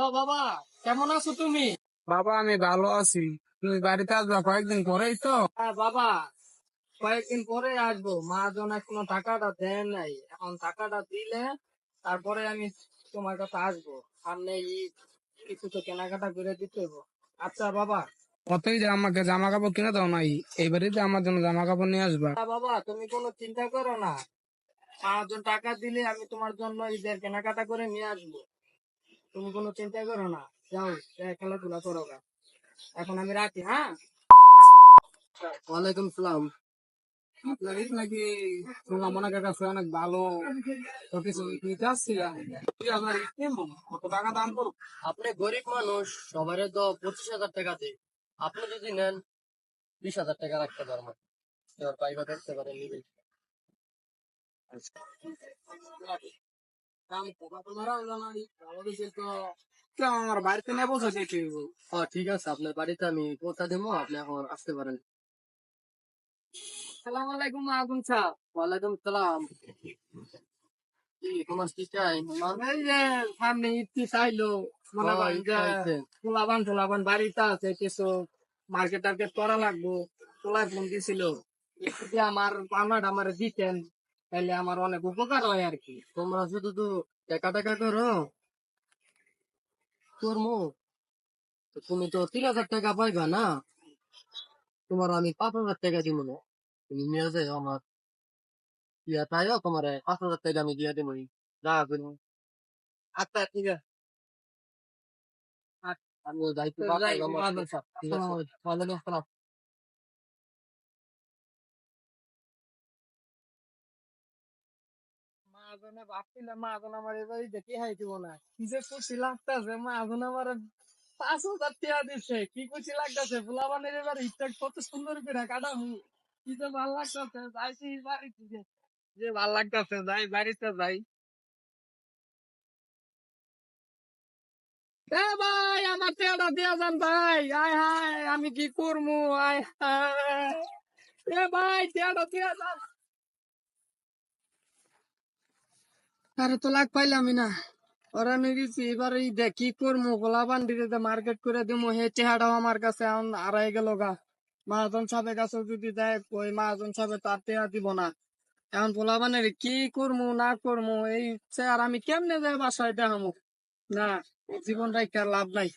Hello বাবা কেমন আছো তুমি? বাবা আমি ভালো আছি। তুমি বাড়িতে আসবা কয়েকদিন পরেই তো? হ্যাঁ বাবা কয়েকদিন পরে আসব। মা জন এখনও টাকাটা দেন নাই। এখন টাকাটা দিলে তারপরে আমি তোমার কাছে আসব। সামনে ঈদ কিছু তো কেনাকাটা করে দিতে হইবো। আচ্ছা বাবা। কতই যে আমাকে জামা কাপড় কিনে দাও নাই এই যে আমার জন্য জামা কাপড় নিয়ে আসবা। বাবা তুমি কোনো চিন্তা করো না। পাঁচজন টাকা দিলে আমি তোমার জন্য ঈদের কেনাকাটা করে নিয়ে আসব। তুমি কোনো চিন্তা করো না। যাও খেলাধুলা করো গা। এখন আমি রাখি হ্যাঁ? ওয়ালাইকুম সালাম। নাকি শুনলাম অনেকের কাছে অনেক ভালো। কিছু নিতে আসছি তুই আপনার ঈদ কেমন কত টাকা দাম আপনি গরিব মানুষ সবারই তো পঁচিশ হাজার টাকা দেয় আপনি যদি নেন বিশ হাজার টাকা রাখতে পারবেন এবার পাইবা দেখতে পারেন নিবেন আমার বাড়িতে নেব ঠিক আছে আপনার বাড়িতে আমি পৌঁছা দেবো আপনি এখন আসতে পারেন। সালাম আলাইকুম আগুন সাহ ওয়ালাইকুম সালাম। তোমার কি চাই এই যে সামনে ইতি চাইলো। মনে করেন যে পোলাবান টোলাবান বাড়িতে আছে কিছু মার্কেট টার্কেট করা লাগবো। ফোন দিছিল। আমার দিতেন। তাহলে আমার অনেক উপকার হয় আর কি তোমরা শুধু তো টাকা টাকা করো। তোর মো তো তুমি তো তিন হাজার টাকা পাইবা না? তোমার আমি পাঁচ হাজার টাকা দিব না। তুমি নিয়ে যাও আমার। ইয়া তাইও তোমার পাঁচ হাজার টাকা আমি দিয়ে দিব যা করব আচ্ছা ঠিক আছে। আচ্ছা, আমি দায়িত্ব ওয়ালাইকুম মাঝনে ভাবছিলাম মাঝন আমার দেখে হাই দিব না। কি যে লাগতেছে মাঝন আমার পাঁচ হাজার দিচ্ছে কি ফুলাবানের কত সুন্দর করে কাটামু কি যে ভালো বাড়িতে যে ভালো যাই বাড়িতে যাই। ভাই, আমার টেয়াটা দিয়া যান ভাই। আয় হায়, আমি কি করব? আয় হায়। এ ভাই টেয়াটা দিয়া যান। আরে তো পাইলামই না। ওরা নিয়েছি এবার এই কি করব গোলা বান্ডিতে মার্কেট করে দিবো হে চেহারাও আমার কাছে এখন আড়াই গেল গা। মাহাজন সাহেবের কাছে যদি দেয়, ওই মহাজন সাহেব তার চেহারা দিব না। এখন গোলাবানের কি করব না করব এই চেহারা আমি কেমনে যাই বাসায় দেখামো না, জীবন রাখার লাভ নাই।